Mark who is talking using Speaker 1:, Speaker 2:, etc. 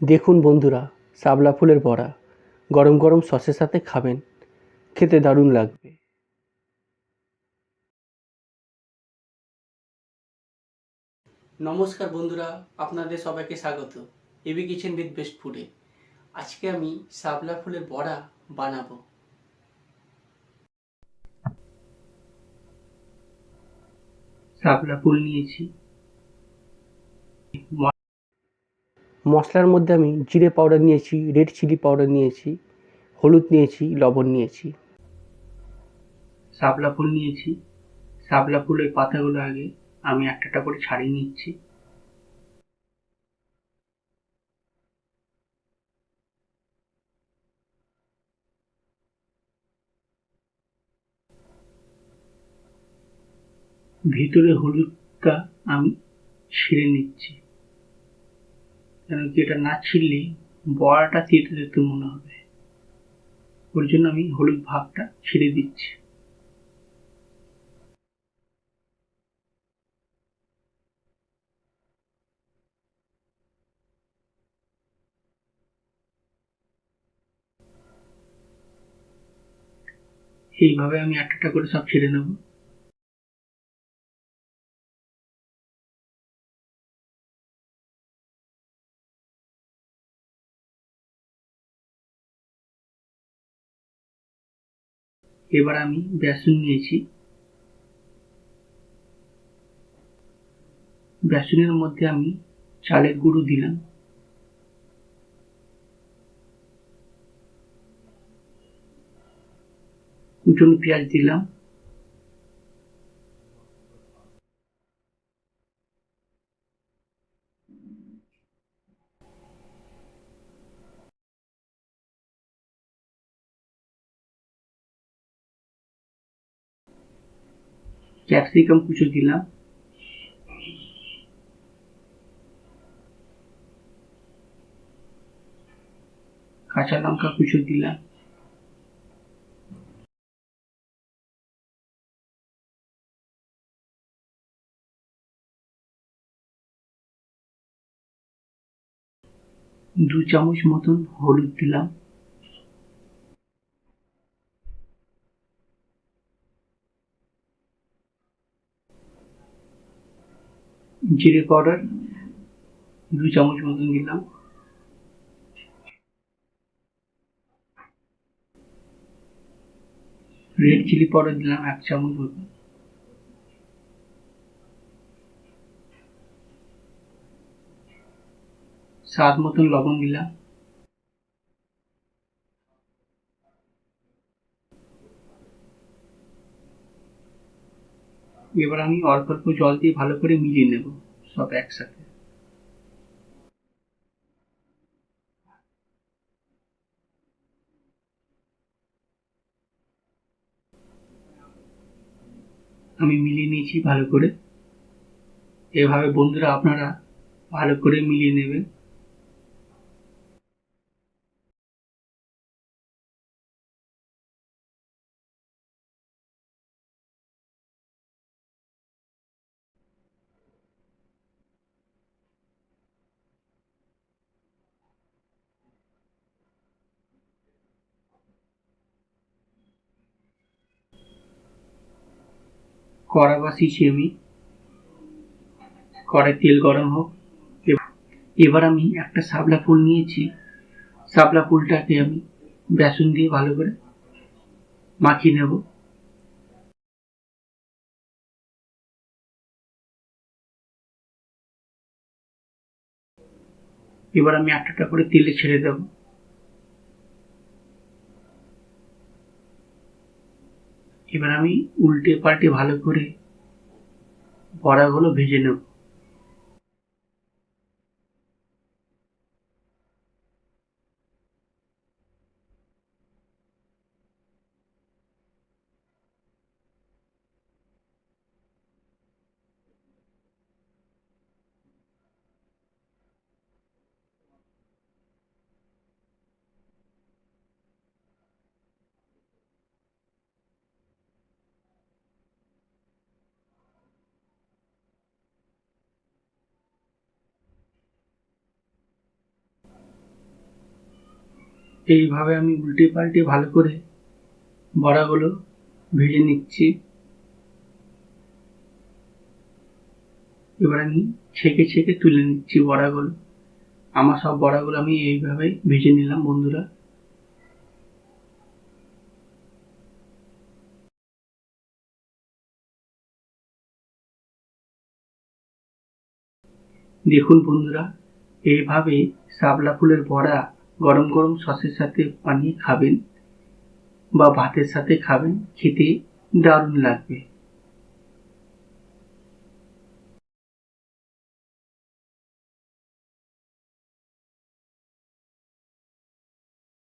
Speaker 1: দেখুন বন্ধুরা শাপলা ফুলের বড়া। গরম গরম সসের সাথে খাবেন। খেতে দারুণ লাগবে। নমস্কার বন্ধুরা, আপনাদের সবাইকে স্বাগত। এবি কিচেন উইথ বেস্ট ফুডে। আজকে আমি শাপলা ফুলের বড়া বানাবো। শাপলা ফুল নিয়েছি। মশলার মধ্যে আমি জিরে পাউডার নিয়েছি রেড চিলি পাউডার নিয়েছি, হলুদ নিয়েছি, লবণ নিয়েছি। শাপলা ফুল নিয়েছি। শাপলা ফুলের পাতাগুলো আগে আমি একটা করে ছাড়িয়ে নিচ্ছি। ভিতরে হলুদটা আমি ছিঁড়ে নিচ্ছি। কি এটা না ছিঁড়লে বড়াটা তেতে তেতে মনে হবে। ওর জন্য আমি হলুদ ভাগটা ছিঁড়ে দিচ্ছি। এইভাবে আমি একটা করে সব ছেড়ে নেব এবার আমি বেসন নিয়েছি। বেসনের মধ্যে আমি চালের গুঁড়ো দিলাম। কুচুন পেঁয়াজ দিলাম। ক্যাপসিকাম কুচো দিলাম। কাঁচা লঙ্কা কুচো দিলাম। দু চামচ মতন হলুদ দিলাম। জিরে পাউডার দু চামচ মতন দিলাম রেড চিলি পাউডার দিলাম এক চামচ মতন। স্বাদ মতন লবণ দিলাম। এবার আমি অল্প অল্প জল দিয়ে ভালো করে মিলিয়ে নেব, সব একসাথে। আমি মিলিয়ে নিয়েছি ভালো করে। এভাবে বন্ধুরা আপনারা ভালো করে মিলিয়ে নেবেন। কড়া বসিয়েছি আমি কড়াই তেল গরম হোক। এব- এবার আমি একটা শাপলা ফুল নিয়েছি। শাপলা ফুলটাকে আমি বেসন দিয়ে ভালো করে মাখিয়ে নেব। এবার আমি একটা করে তেলে ছেড়ে দেব। এবার আমি উল্টে পাল্টে ভালো করে বড়াগুলো ভেজে নেব। এইভাবে আমি উল্টে পাল্টে ভালো করে বড়াগুলো ভেজে নিচ্ছি। এবার আমি ছেঁকে ছেঁকে তুলে নিচ্ছি বড়াগুলো। আমার সব বড়াগুলো আমি এইভাবে ভেজে নিলাম, বন্ধুরা। দেখুন বন্ধুরা, এইভাবে শাপলা ফুলের বড়া গরম গরম সসের সাথে পানি খাবেন বা ভাতের সাথে খাবেন খেতে দারুণ লাগবে।